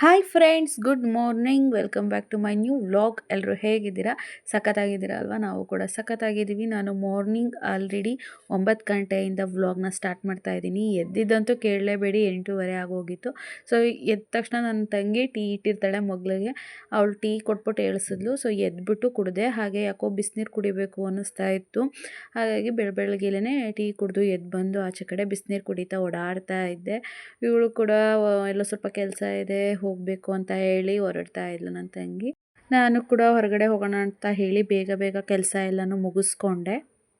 Hi friends good morning welcome back to my new vlog ಎಲ್ಲರೂ ಹೇಗಿದ್ದೀರಾ? ಸಖತ್ತಾಗಿದ್ದೀರಾ ಅಲ್ವಾ? ನಾವು ಕೂಡ ಸಖತ್ತಾಗಿದ್ದೀವಿ. ನಾನು ಮಾರ್ನಿಂಗ್ ಆಲ್ರೆಡಿ ಒಂಬತ್ತು ಗಂಟೆಯಿಂದ ವ್ಲಾಗ್ನ ಸ್ಟಾರ್ಟ್ ಮಾಡ್ತಾ ಇದ್ದೀನಿ. ಎದ್ದಿದ್ದಂತೂ ಕೇಳಲೇಬೇಡಿ, ಎಂಟೂವರೆ ಆಗೋಗಿತ್ತು. ಸೊ ಎದ್ದ ತಕ್ಷಣ ನನ್ನ ತಂಗಿ ಟೀ ಇಟ್ಟಿರ್ತಾಳೆ ಮಗಳಿಗೆ. ಅವಳು ಟೀ ಕೊಟ್ಬಿಟ್ಟು ಏಳಿಸಿದ್ಲು ಸೊ ಎದ್ಬಿಟ್ಟು ಕುಡಿದೆ. ಹಾಗೆ ಯಾಕೋ ಬಿಸಿನೀರು ಕುಡಿಬೇಕು ಅನ್ನಿಸ್ತಾ ಇತ್ತು. ಹಾಗಾಗಿ ಬೆಳ ಬೆಳಗ್ಗೆಲೇ ಟೀ ಕುಡಿದು ಎದ್ದು ಬಂದು ಆಚೆ ಕಡೆ ಬಿಸಿನೀರು ಕುಡಿತಾ ಓಡಾಡ್ತಾ ಇದ್ದೆ. ಇವಳು ಕೂಡ ಎಲ್ಲ ಎಲ್ಲೋ ಸ್ವಲ್ಪ ಕೆಲಸ ಇದೆ ಹೋಗಬೇಕು ಅಂತ ಹೇಳಿ ಹೊರಡ್ತಾ ಇದ್ಲು ನನ್ನ ತಂಗಿ. ನಾನು ಕೂಡ ಹೊರಗಡೆ ಹೋಗೋಣ ಅಂತ ಹೇಳಿ ಬೇಗ ಬೇಗ ಕೆಲಸ ಎಲ್ಲನೂ ಮುಗಿಸ್ಕೊಂಡೆ.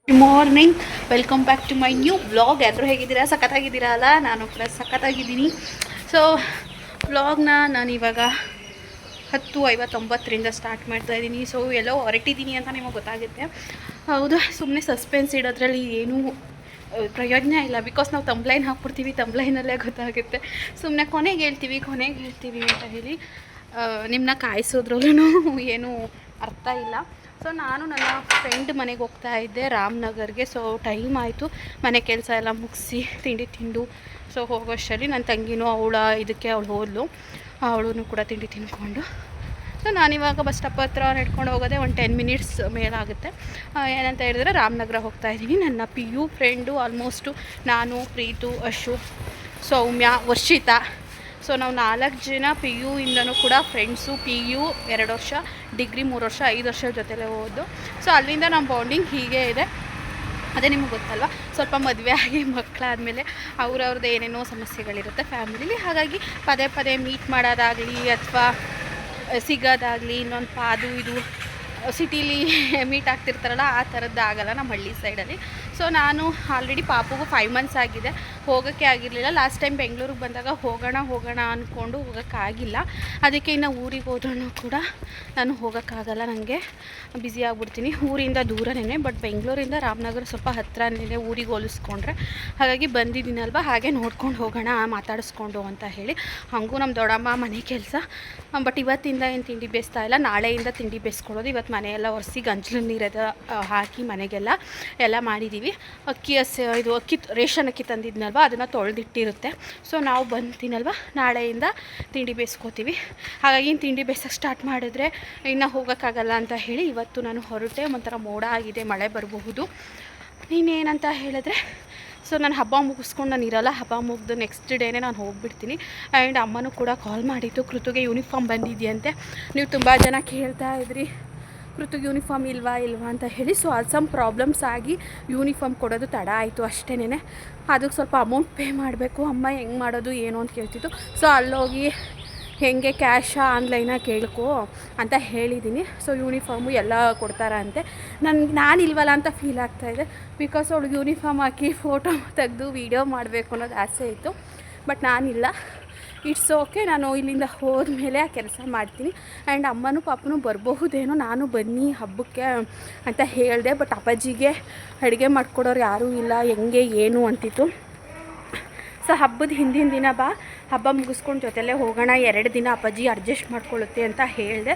Morning welcome back to my new blog ಎಲ್ಲರೂ ಹೇಗಿದ್ದೀರಾ? ಸಖತ್ತಾಗಿದ್ದೀರಾ ಅಲ್ಲ? ನಾನು ಕೂಡ ಸಖತ್ತಾಗಿದ್ದೀನಿ. ಸೊ ಬ್ಲಾಗ್ನ ನಾನು ಇವಾಗ ಹತ್ತು ಐವತ್ತೊಂಬತ್ತರಿಂದ ಸ್ಟಾರ್ಟ್ ಮಾಡ್ತಾ ಇದ್ದೀನಿ. ಸೊ ಎಲ್ಲೋ ಹೊರಟಿದ್ದೀನಿ ಅಂತ ನಿಮಗೆ ಗೊತ್ತಾಗುತ್ತೆ. ಹೌದು ಸುಮ್ಮನೆ ಸಸ್ಪೆನ್ಸ್ ಇಡೋದ್ರಲ್ಲಿ ಏನೂ ಪ್ರಯೋಜನ ಇಲ್ಲ. ಬಿಕಾಸ್ ನಾವು ತಂಬ್ಲೈನ್ ಹಾಕ್ಬಿಡ್ತೀವಿ ತಂಬ್ಲೈನಲ್ಲೇ ಗೊತ್ತಾಗುತ್ತೆ. ಸುಮ್ಮನೆ ಕೊನೆಗೆ ಹೇಳ್ತೀವಿ ಕೊನೆಗೆ ಹೇಳ್ತೀವಿ ಅಂತ ಹೇಳಿ ನಿಮ್ಮನ್ನ ಕಾಯಿಸೋದ್ರಲ್ಲೂ ಏನೂ ಅರ್ಥ ಇಲ್ಲ. ಸೊ ನಾನು ನನ್ನ ಫ್ರೆಂಡ್ ಮನೆಗೆ ಹೋಗ್ತಾ ಇದ್ದೆ ರಾಮನಗರ್ಗೆ. ಸೊ ಟೈಮ್ ಆಯಿತು. ಮನೆ ಕೆಲಸ ಎಲ್ಲ ಮುಗಿಸಿ, ತಿಂಡಿ ತಿಂದು. ಸೊ ಹೋಗೋಷ್ಟರಲ್ಲಿ ನನ್ನ ತಂಗಿನೂ ಅವಳ, ಇದಕ್ಕೆ ಅವಳು ಹೋದ್ಲು. ಅವಳೂ ಕೂಡ ತಿಂಡಿ ತಿನ್ಕೊಂಡು ಸೊ ನಾನಿವಾಗ ಬಸ್ ಸ್ಟಾಪ್ ಹತ್ರ ನಡ್ಕೊಂಡು ಹೋಗೋದೆ ಒಂದು ಟೆನ್ ಮಿನಿಟ್ಸ್ ಮೇಲಾಗುತ್ತೆ. ಏನಂತ ಹೇಳಿದ್ರೆ ರಾಮನಗರ ಹೋಗ್ತಾ ಇದ್ದೀನಿ. ನನ್ನ ಪಿ ಯು ಫ್ರೆಂಡು ಆಲ್ಮೋಸ್ಟು ನಾನು, ಪ್ರೀತು, ಅಶು, ಸೌಮ್ಯ, ವರ್ಷಿತಾ. ಸೊ ನಾವು ನಾಲ್ಕು ಜನ ಪಿ ಯು ಇಂದನೂ ಕೂಡ ಫ್ರೆಂಡ್ಸು ಪಿ ಯು ಎರಡು ವರ್ಷ, ಡಿಗ್ರಿ ಮೂರು ವರ್ಷ, ಐದು ವರ್ಷ ಜೊತೆಲೇ ಹೋದ್ದು. ಸೊ ಅಲ್ಲಿಂದ ನಮ್ಮ ಬಾಂಡಿಂಗ್ ಹೀಗೆ ಇದೆ. ಅದೇ ನಿಮಗೆ ಗೊತ್ತಲ್ವ? ಸ್ವಲ್ಪ ಮದುವೆ ಆಗಿ ಮಕ್ಕಳಾದಮೇಲೆ ಅವ್ರವ್ರದ್ದು ಏನೇನೋ ಸಮಸ್ಯೆಗಳಿರುತ್ತೆ ಫ್ಯಾಮಿಲಿಲಿ ಹಾಗಾಗಿ ಪದೇ ಪದೇ ಮೀಟ್ ಮಾಡೋದಾಗಲಿ ಅಥವಾ ಸಿಗೋದಾಗಲಿ, ಇನ್ನೊಂದು ಪಾದು ಇದು, ಸಿಟೀಲಿ ಮೀಟ್ ಆಗ್ತಿರ್ತಾರಲ್ಲ, ಆ ಥರದ್ದು ಆಗಲ್ಲ ನಮ್ಮ ಹಳ್ಳಿ ಸೈಡಲ್ಲಿ ಸೊ ನಾನು ಆಲ್ರೆಡಿ ಪಾಪುಗೂ ಫೈವ್ ಮಂತ್ಸ್ ಆಗಿದೆ. ಹೋಗೋಕ್ಕೆ ಆಗಿರಲಿಲ್ಲ. ಲಾಸ್ಟ್ ಟೈಮ್ ಬೆಂಗಳೂರಿಗೆ ಬಂದಾಗ ಹೋಗೋಣ ಹೋಗೋಣ ಅಂದ್ಕೊಂಡು ಹೋಗೋಕ್ಕಾಗಿಲ್ಲ ಅದಕ್ಕೆ ಇನ್ನು ಊರಿಗೆ ಹೋದ್ರೂ ಕೂಡ ನಾನು ಹೋಗೋಕ್ಕಾಗಲ್ಲ ನನಗೆ ಬ್ಯುಸಿ ಆಗಿಬಿಡ್ತೀನಿ. ಊರಿಂದ ದೂರನೇ ಬಟ್ ಬೆಂಗಳೂರಿಂದ ರಾಮನಗರ ಸ್ವಲ್ಪ ಹತ್ರನೇ ಊರಿಗೆ ಹೋಲಿಸ್ಕೊಂಡ್ರೆ ಹಾಗಾಗಿ ಬಂದಿದ್ದೀನಲ್ವ? ಹಾಗೆ ನೋಡ್ಕೊಂಡು ಹೋಗೋಣ ಮಾತಾಡಿಸ್ಕೊಂಡು ಅಂತ ಹೇಳಿ. ಹಾಗೂ ನಮ್ಮ ದೊಡ್ಡಮ್ಮ ಮನೆ ಕೆಲಸ. ಬಟ್ ಇವತ್ತಿಂದ ಏನು ತಿಂಡಿ ಬೇಯಿಸ್ತಾ ಇಲ್ಲ. ನಾಳೆಯಿಂದ ತಿಂಡಿ ಬೇಯಿಸ್ಕೊಳ್ಳೋದು. ಇವತ್ತು ಮನೆಯೆಲ್ಲ ಒರೆಸಿ ಗಂಜಲು ಆ, ಹಾಕಿ ಮನೆಗೆಲ್ಲ ಎಲ್ಲ ಮಾಡಿದ್ದೀವಿ. ಅಕ್ಕಿ ಹಸಿ ಇದು ಅಕ್ಕಿ ರೇಷನ್ ಅಕ್ಕಿ ತಂದಿದ್ನಲ್ವ ಅದನ್ನು ತೊಳೆದಿಟ್ಟಿರುತ್ತೆ. ಸೊ ನಾವು ಬಂತೀನಲ್ವ ನಾಳೆಯಿಂದ ತಿಂಡಿ ಬೇಯಿಸ್ಕೋತೀವಿ. ಹಾಗಾಗಿ ತಿಂಡಿ ಬೇಯಿಸೋಕೆ ಸ್ಟಾರ್ಟ್ ಮಾಡಿದ್ರೆ ಇನ್ನು ಹೋಗೋಕ್ಕಾಗಲ್ಲ ಅಂತ ಹೇಳಿ ಇವತ್ತು ನಾನು ಹೊರಟೆ. ಒಂಥರ ಮೋಡ ಆಗಿದೆ, ಮಳೆ ಬರಬಹುದು. ನೀನೇನಂತ ಹೇಳಿದ್ರೆ ಸೊ ನಾನು ಹಬ್ಬ ಮುಗಿಸ್ಕೊಂಡು ನಾನು ಇರಲ್ಲ. ಹಬ್ಬ ಮುಗಿದು ನೆಕ್ಸ್ಟ್ ಡೇನೇ ನಾನು ಹೋಗ್ಬಿಡ್ತೀನಿ. ಆ್ಯಂಡ್ ಅಮ್ಮನೂ ಕೂಡ ಕಾಲ್ ಮಾಡಿತ್ತು ಕೃತುಗೆ ಯೂನಿಫಾರ್ಮ್ ಬಂದಿದೆಯಂತೆ. ನೀವು ತುಂಬ ಜನ ಕೇಳ್ತಾ ಇದ್ರಿ. ಕೃತುಗೆ ಯೂನಿಫಾರ್ಮ್ ಇಲ್ವಾ ಇಲ್ವಾ? ಅಂತ ಹೇಳಿ. ಸೊ ಅದು ಸಮ್ ಪ್ರಾಬ್ಲಮ್ಸ್ ಆಗಿ ಯೂನಿಫಾರ್ಮ್ ಕೊಡೋದು ತಡ ಆಯಿತು ಅಷ್ಟೇನೆ ಅದಕ್ಕೆ ಸ್ವಲ್ಪ ಅಮೌಂಟ್ ಪೇ ಮಾಡಬೇಕು. ಅಮ್ಮ ಹೆಂಗೆ ಮಾಡೋದು ಏನು ಅಂತ ಕೇಳ್ತಿತ್ತು. ಸೊ ಅಲ್ಲೋಗಿ ಹೆಂಗೆ ಕ್ಯಾಶಾ ಆನ್ಲೈನಾಗ ಕೇಳ್ಕೊ ಅಂತ ಹೇಳಿದ್ದೀನಿ ಸೊ ಯೂನಿಫಾರ್ಮು ಎಲ್ಲ ಕೊಡ್ತಾರಂತೆ ನನಗೆ, ನಾನು ಇಲ್ವಲ್ಲ ಅಂತ ಫೀಲ್ ಆಗ್ತಾಯಿದೆ ಬಿಕಾಸ್ ಅವಳಿಗೆ ಯೂನಿಫಾರ್ಮ್ ಹಾಕಿ ಫೋಟೋ ತೆಗೆದು ವೀಡಿಯೋ ಮಾಡಬೇಕು ಅನ್ನೋದು ಆಸೆ ಇತ್ತು. ಬಟ್ ನಾನಿಲ್ಲ. ಇಟ್ಸ್ ಓಕೆ ನಾನು ಇಲ್ಲಿಂದ ಹೋದ್ಮೇಲೆ ಆ ಕೆಲಸ ಮಾಡ್ತೀನಿ. ಆ್ಯಂಡ್ ಅಮ್ಮನೂ ಪಾಪನೂ ಬರಬಹುದೇನೋ ನಾನು ಬನ್ನಿ ಹಬ್ಬಕ್ಕೆ ಅಂತ ಹೇಳಿದೆ ಬಟ್ ಅಪ್ಪಾಜಿಗೆ ಅಡುಗೆ ಮಾಡ್ಕೊಡೋರು ಯಾರೂ ಇಲ್ಲ, ಹೆಂಗೆ, ಏನು ಅಂತಿತ್ತು. ಸೊ ಹಬ್ಬದ ಹಿಂದಿನ ದಿನ ಬಾ, ಹಬ್ಬ ಮುಗಿಸ್ಕೊಂಡು ಜೊತೆಲೇ ಹೋಗೋಣ, ಎರಡು ದಿನ ಅಪ್ಪಾಜಿ ಅಡ್ಜಸ್ಟ್ ಮಾಡ್ಕೊಳ್ಳುತ್ತೆ ಅಂತ ಹೇಳಿದೆ.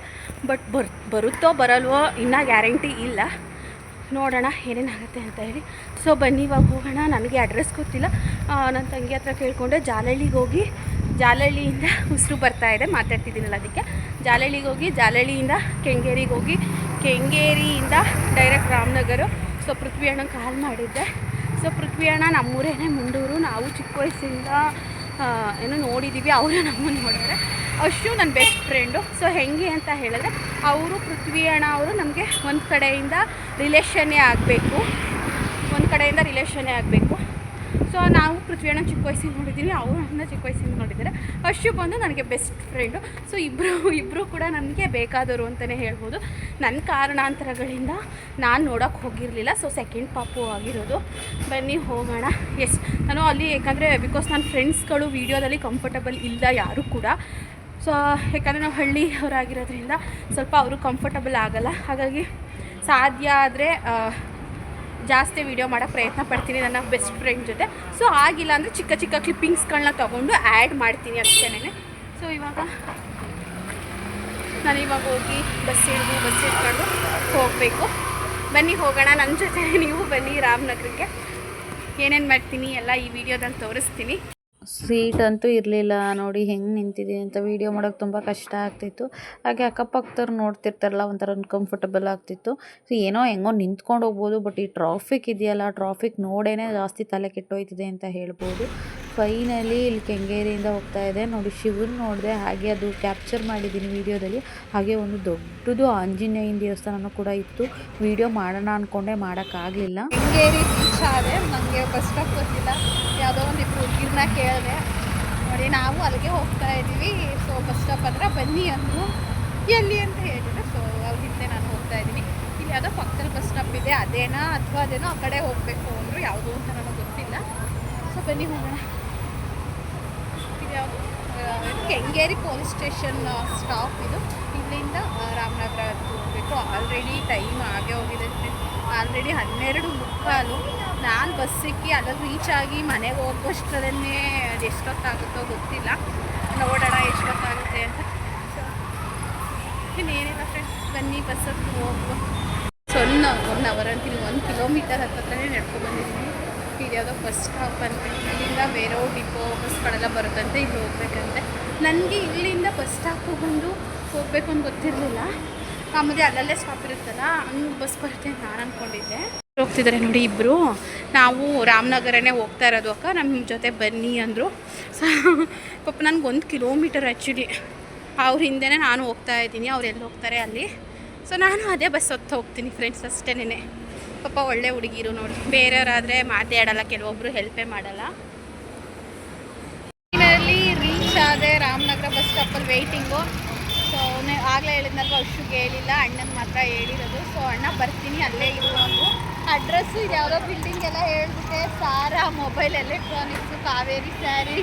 ಬಟ್ ಬರ್, ಬರುತ್ತೋ ಬರಲ್ವೋ ಇನ್ನೂ ಗ್ಯಾರಂಟಿ ಇಲ್ಲ. ನೋಡೋಣ ಏನೇನಾಗುತ್ತೆ ಅಂತ ಹೇಳಿ. ಸೊ ಬನ್ನಿ ಇವಾಗ ಹೋಗೋಣ, ನನಗೆ ಅಡ್ರೆಸ್ ಗೊತ್ತಿಲ್ಲ. ನನ್ನ ತಂಗಿ ಹತ್ರ ಕೇಳಿಕೊಂಡೆ, ಜಾಲಳ್ಳಿಗೆ ಹೋಗಿ ಜಾಲಹಳ್ಳಿಯಿಂದ ಉಸಿರು ಬರ್ತಾ ಇದೆ, ಮಾತಾಡ್ತಿದ್ದೀನಲ್ಲ ಅದಕ್ಕೆ. ಜಾಲಹಳ್ಳಿಗೆ ಹೋಗಿ, ಜಾಲಹಳ್ಳಿಯಿಂದ ಕೆಂಗೇರಿಗೆ ಹೋಗಿ, ಕೆಂಗೇರಿಯಿಂದ ಡೈರೆಕ್ಟ್ ರಾಮನಗರು. ಸೊ, ಪೃಥ್ವಿ ಅಣ್ಣ ಕಾಲ್ ಮಾಡಿದ್ದೆ. ಸೊ, ಪೃಥ್ವಿ ಅಣ್ಣ ನಮ್ಮೂರೇನೆ, ಮುಂಡೂರು. ನಾವು ಚಿಕ್ಕ ವಯಸ್ಸಿಂದ ಏನೋ ನೋಡಿದ್ದೀವಿ ಅವರು ನಮ್ಮನ್ನು ನೋಡಿದ್ರೆ ಅಷ್ಟು ನನ್ನ ಬೆಸ್ಟ್ ಫ್ರೆಂಡು ಸೊ, ಹೆಂಗೆ ಅಂತ ಹೇಳಿದ್ರೆ, ಅವರು, ಪೃಥ್ವಿ ಅಣ್ಣ ಅವರು ನಮಗೆ ಒಂದು ಕಡೆಯಿಂದ ರಿಲೇಷನ್ನೇ ಆಗಬೇಕು. ಒಂದು ಕಡೆಯಿಂದ ರಿಲೇಷನ್ನೇ ಆಗಬೇಕು. ಸೊ ನಾವು ಪೃಥ್ವಿಯನ್ನು ಚಿಕ್ಕ ವಯಸ್ಸಿಂದ ನೋಡಿದ್ದೀನಿ, ಅವರು ನನ್ನ ಚಿಕ್ಕ ವಯಸ್ಸಿಂದ ನೋಡಿದ್ದಾರೆ. ಅಶುಭ್ ಬಂದು ನನಗೆ ಬೆಸ್ಟ್ ಫ್ರೆಂಡು ಸೊ ಇಬ್ಬರು ಇಬ್ಬರು ಕೂಡ ನನಗೆ ಬೇಕಾದವರು ಅಂತಲೇ ಹೇಳ್ಬೋದು. ನನ್ನ ಕಾರಣಾಂತರಗಳಿಂದ ನಾನು ನೋಡೋಕ್ಕೆ ಹೋಗಿರಲಿಲ್ಲ. ಸೊ ಸೆಕೆಂಡ್ ಪಾಪು ಆಗಿರೋದು. ಬನ್ನಿ, ಹೋಗೋಣ. ಎಸ್ ನಾನು ಅಲ್ಲಿ ಯಾಕಂದರೆ ಬಿಕಾಸ್ ನನ್ನ ಫ್ರೆಂಡ್ಸ್ಗಳು ವೀಡಿಯೋದಲ್ಲಿ ಕಂಫರ್ಟಬಲ್ ಇಲ್ಲ ಯಾರೂ ಕೂಡ. ಸೊ ಯಾಕಂದರೆ ನಾವು ಹಳ್ಳಿಯವರಾಗಿರೋದ್ರಿಂದ ಸ್ವಲ್ಪ ಅವರು ಕಂಫರ್ಟಬಲ್ ಆಗಲ್ಲ. ಹಾಗಾಗಿ ಸಾಧ್ಯ ಆದರೆ ಜಾಸ್ತಿ ವೀಡಿಯೋ ಮಾಡೋಕ್ಕೆ ಪ್ರಯತ್ನ ಪಡ್ತೀನಿ ನನ್ನ ಬೆಸ್ಟ್ ಫ್ರೆಂಡ್ ಜೊತೆ. ಸೊ ಆಗಿಲ್ಲ ಅಂದರೆ ಚಿಕ್ಕ ಚಿಕ್ಕ ಕ್ಲಿಪ್ಪಿಂಗ್ಸ್ಗಳನ್ನ ತೊಗೊಂಡು ಆ್ಯಡ್ ಮಾಡ್ತೀನಿ ಅಷ್ಟೇನೆ ಸೊ ಇವಾಗ ನಾನು ಇವಾಗ ಹೋಗಿ ಬಸ್ ಹಿಡಿದು ಬಸ್ ಹಿಡ್ಕೊಂಡು ಹೋಗಬೇಕು. ಬನ್ನಿ, ಹೋಗೋಣ. ನನ್ನ ಜೊತೆ ನೀವು ಬನ್ನಿ ರಾಮನಗರಕ್ಕೆ. ಏನೇನು ಮಾಡ್ತೀನಿ ಎಲ್ಲ ಈ ವಿಡಿಯೋದಲ್ಲಿ ತೋರಿಸ್ತೀನಿ. ಸೀಟ್ ಅಂತೂ ಇರಲಿಲ್ಲ. ನೋಡಿ ಹೆಂಗೆ ನಿಂತಿದೆ ಅಂತ ವೀಡಿಯೋ ಮಾಡೋಕ್ಕೆ ತುಂಬ ಕಷ್ಟ ಆಗ್ತಿತ್ತು. ಹಾಗೆ ಅಕ್ಕಪಕ್ಕದವ್ರು ನೋಡ್ತಿರ್ತಾರಲ್ಲ, ಒಂಥರ ಅನ್ಕಂಫರ್ಟಬಲ್ ಆಗ್ತಿತ್ತು. ಸೊ ಏನೋ ಹೆಂಗೋ ನಿಂತ್ಕೊಂಡು ಹೋಗ್ಬೋದು ಬಟ್ ಈ ಟ್ರಾಫಿಕ್ ಇದೆಯಲ್ಲ ಟ್ರಾಫಿಕ್ ನೋಡೇ ಜಾಸ್ತಿ ತಲೆ ಕೆಟ್ಟೋಯ್ತಿದೆ ಅಂತ ಹೇಳ್ಬೋದು. ಫೈನಲಿ ಇಲ್ಲಿ ಕೆಂಗೇರಿಯಿಂದ ಹೋಗ್ತಾ ಇದೆ. ನೋಡಿ ಶಿವನ್ ನೋಡಿದೆ, ಹಾಗೆ ಅದು ಕ್ಯಾಪ್ಚರ್ ಮಾಡಿದ್ದೀನಿ ವೀಡಿಯೋದಲ್ಲಿ ಹಾಗೆ ಒಂದು ದೊಡ್ಡದು ಆಂಜನೇಯನ ದೇವಸ್ಥಾನನೂ ಕೂಡ ಇತ್ತು. ವೀಡಿಯೋ ಮಾಡೋಣ ಅಂದ್ಕೊಂಡೆ ಮಾಡೋಕ್ಕಾಗಲಿಲ್ಲ ಕೆಂಗೇರಿ ಬೀಚ್ ಆದರೆ ನನಗೆ ಬಸ್ ಸ್ಟಾಪ್ ಗೊತ್ತಿಲ್ಲ. ಯಾವುದೋ ಒಂದು ಇಬ್ಬರು ಹುಡುಗಿರ್ನ ಕೇಳಿದೆ ನೋಡಿ, ನಾವು ಅಲ್ಲಿಗೆ ಹೋಗ್ತಾ ಇದ್ದೀವಿ. ಸೊ ಬಸ್ ಸ್ಟಾಪ್ ಹತ್ರ ಬನ್ನಿ ಅಂದರು. ಎಲ್ಲಿ ಅಂತ ಹೇಳಿದ್ರು. ಸೊ ಅವ್ರ ಹಿಂದೆ ನಾನು ಹೋಗ್ತಾ ಇದ್ದೀನಿ. ಇಲ್ಲಿ ಯಾವುದೋ ಪಕ್ಕದಲ್ಲಿ ಬಸ್ ಸ್ಟಾಪ್ ಇದೆ. ಅದೇನಾ ಅಥವಾ ಅದೇನೋ ಆ ಕಡೆ ಹೋಗಬೇಕು ಅಂದರು ಯಾವುದು ಅಂತ ನನಗೆ ಗೊತ್ತಿಲ್ಲ. ಸೊ ಬನ್ನಿ ಹೋಗೋಣ. ಇದು ಯಾವುದು? ಕೆಂಗೇರಿ ಪೊಲೀಸ್ ಸ್ಟೇಷನ್ ಸ್ಟಾಪ್ ಇದು. ಇಲ್ಲಿಂದ ರಾಮನಗರ ಹೋಗಬೇಕು. ಆಲ್ರೆಡಿ ಟೈಮ್ ಆಗೇ ಹೋಗಿದೆ. ಆಲ್ರೆಡಿ ಹನ್ನೆರಡು ಮುಕ್ಕಾಲು. ನಾನು ಬಸ್ ಸಿಕ್ಕಿ ಅದ್ರಲ್ಲಿ ರೀಚ್ ಆಗಿ ಮನೆಗೆ ಹೋಗೋಷ್ಟರಲ್ಲೇ ಅದು ಎಷ್ಟೊತ್ತಾಗುತ್ತೋ ಗೊತ್ತಿಲ್ಲ. ನೋಡೋಣ ಎಷ್ಟೊತ್ತಾಗುತ್ತೆ ಅಂತ. ಇನ್ನೇನಿಲ್ಲ ಫ್ರೆಂಡ್ಸ್ ಬನ್ನಿ ಬಸ್ ಹತ್ರ ಹೋಗುವ. ಸೊನ್ನ ಒನ್ ಅವರ್ ಅಂತೀನಿ, ಒಂದು ಕಿಲೋಮೀಟರ್ ಹತ್ತತ್ರನೇ ನಡ್ಕೊಂಡು ಬಂದಿದ್ದೀನಿ. ಇದು ಯಾವುದೋ ಬಸ್ ಸ್ಟಾಪ್ ಅಂತ. ಇಲ್ಲಿಂದ ಬೇರೆ ಡಿಪೋ ಬಸ್ಗಳೆಲ್ಲ ಬರುತ್ತಂತೆ, ಇಲ್ಲಿ ಹೋಗ್ಬೇಕಂತೆ. ನನಗೆ ಇಲ್ಲಿಂದ ಬಸ್ ಸ್ಟಾಪ್ ಬಂದು ಹೋಗ್ಬೇಕು ಅಂತ ಗೊತ್ತಿರಲಿಲ್ಲ. ಆಮೇಲೆ ಅಲ್ಲಲ್ಲೇ ಸ್ಟಾಪ್ ಇರುತ್ತಲ್ಲ, ಹಂಗೆ ಬಸ್ ಬರುತ್ತೆ ನಾನು ಅಂದ್ಕೊಂಡಿದ್ದೆ ಹೋಗ್ತಿದ್ದಾರೆ ನೋಡಿ ಇಬ್ಬರು ನಾವು ರಾಮನಗರನೇ ಹೋಗ್ತಾ ಇರೋದು ಅಕ್ಕ. ನಮ್ಮ ಜೊತೆ ಬನ್ನಿ ಅಂದರು. ಸೊ, ಪಾಪ ನನಗೆ ಒಂದು ಕಿಲೋಮೀಟರ್ ಆ್ಯಕ್ಚುಲಿ ಅವ್ರ ಹಿಂದೆನೇ ನಾನು ಹೋಗ್ತಾ ಇದ್ದೀನಿ. ಅವ್ರು ಎಲ್ಲಿ ಹೋಗ್ತಾರೆ ಅಲ್ಲಿ. ಸೊ ನಾನು ಅದೇ ಬಸ್ ಹೊತ್ತು ಹೋಗ್ತೀನಿ ಫ್ರೆಂಡ್ಸ್ ಅಷ್ಟೇನೆ ಪಾಪ ಒಳ್ಳೆ ಹುಡುಗಿರು ನೋಡಿ. ಬೇರೆಯವರಾದರೆ ಮಾತೇ ಆಡಲ್ಲ ಕೆಲವೊಬ್ಬರು ಹೆಲ್ಪೇ ಮಾಡಲ್ಲ. ರೀಚ್ ಆದರೆ ರಾಮನಗರ ಬಸ್ ಸ್ಟಾಪಲ್ಲಿ ವೆಯ್ಟಿಂಗು ಸೊ ಆಗಲೇ ಹೇಳಿದ್ನಲ್ವ ಅಷ್ಟು ಹೇಳಿಲ್ಲ, ಅಣ್ಣನ ಮಾತ್ರ ಹೇಳಿರೋದು. ಸೊ ಅಣ್ಣ ಬರ್ತೀನಿ, ಅಲ್ಲೇ ಇರು ಅಂದು ಅಡ್ರೆಸ್ಸು ಇದು ಯಾವುದೋ ಬಿಲ್ಡಿಂಗ್ ಎಲ್ಲ ಹೇಳ್ಬಿಟ್ಟೆ. Sara mobile electronics Kaveri sari.